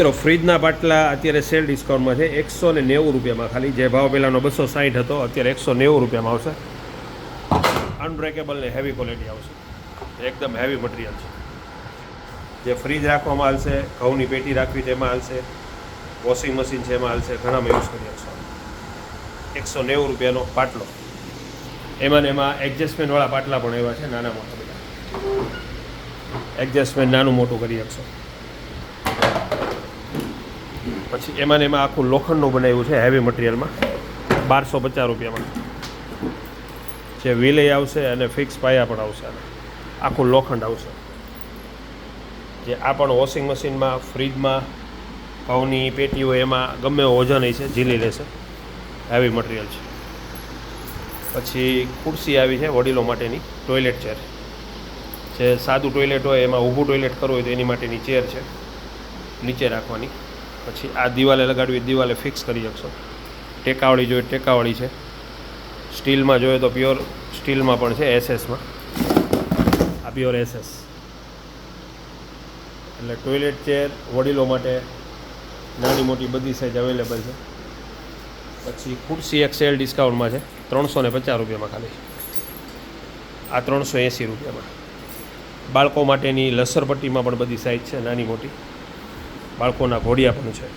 મિત્રો, ફ્રીજના બાટલા અત્યારે સેલ ડિસ્કાઉન્ટમાં છે. એકસો ને નેવું રૂપિયામાં ખાલી. જે ભાવ પહેલાંનો બસો સાઠ હતો, અત્યારે એકસો નેવું રૂપિયામાં આવશે. અનબ્રેકેબલ ને હેવી ક્વોલિટી આવશે. એકદમ હેવી મટીરિયલ છે. જે ફ્રીજ રાખવામાં આવશે ઘઉંની પેટી રાખવી તેમાં હાલશે વોશિંગ મશીન છે એમાં હાલશે, ઘણામાં યુઝ કરી શકશો. એકસો નેવું રૂપિયાનો પાટલો એમાં ને એમાં એડજસ્ટમેન્ટવાળા પાટલા પણ એવા છે, નાના મોટા બધા. એડજસ્ટમેન્ટ નાનું મોટું કરી શકશો. પછી એમાં ને એમાં આખું લોખંડનું બનાવ્યું છે હેવી મટીરિયલમાં બારસો પચાસ રૂપિયામાં. જે વિલય આવશે અને ફિક્સ પાયા પણ આવશે આખું લોખંડ આવશે. જે આ પણ વોશિંગ મશીનમાં ફ્રીજમાં ઘઉંની પેટીઓ એમાં ગમે વજન છે, ઝીલી લેશે. હેવી મટીરિયલ છે. પછી ખુરશી આવી છે વડીલો માટેની ટોયલેટ ચેર જે સાદું ટોયલેટ હોય, એમાં ઊભું ટોયલેટ કરવું હોય તો એની માટેની ચેર છે. નીચે રાખવાની. પછી આ દિવાલે લગાડવી, દિવાલે ફિક્સ કરી શકશો. ટેકાવાળી જોઈએ, ટેકાવાળી છે. સ્ટીલમાં જોઈએ તો પ્યોર સ્ટીલમાં પણ છે એસએસમાં આ પ્યોર એસએસ એટલે ટોયલેટ ચેર વડીલો માટે નાની મોટી બધી સાઇઝ અવેલેબલ છે. પછી ખુરશી એક સેલ ડિસ્કાઉન્ટમાં છે, ત્રણસો ને પચાસ રૂપિયામાં ખાલી આ ત્રણસો એંસી રૂપિયામાં. બાળકો માટેની લસરપટ્ટીમાં પણ બધી સાઇઝ છે, નાની મોટી. બાળકોના ઘોડિયા પણ છે.